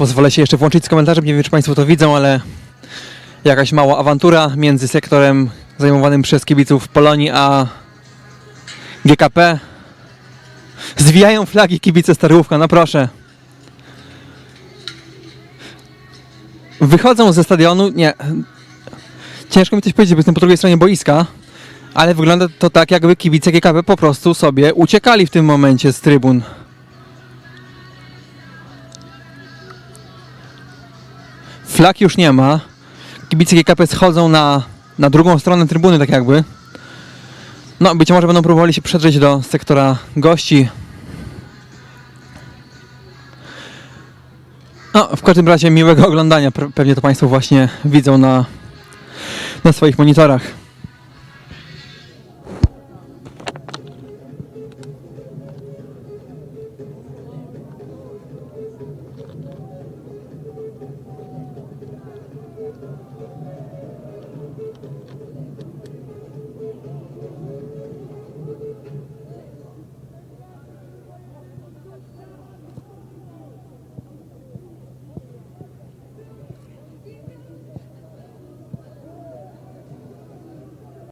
pozwolę się jeszcze włączyć z komentarzem. Nie wiem, czy Państwo to widzą, ale jakaś mała awantura między sektorem zajmowanym przez kibiców Polonii a GKP. Zwijają flagi kibice Starówka, no proszę. Wychodzą ze stadionu, nie, ciężko mi coś powiedzieć, bo jestem po drugiej stronie boiska, ale wygląda to tak, jakby kibice GKP po prostu sobie uciekali w tym momencie z trybun. Flag już nie ma. Kibice GKP schodzą na, na drugą stronę trybuny, tak jakby. No, być może będą próbowali się przedrzeć do sektora gości. No, w każdym razie miłego oglądania. Pe- Pewnie to Państwo właśnie widzą na, na swoich monitorach.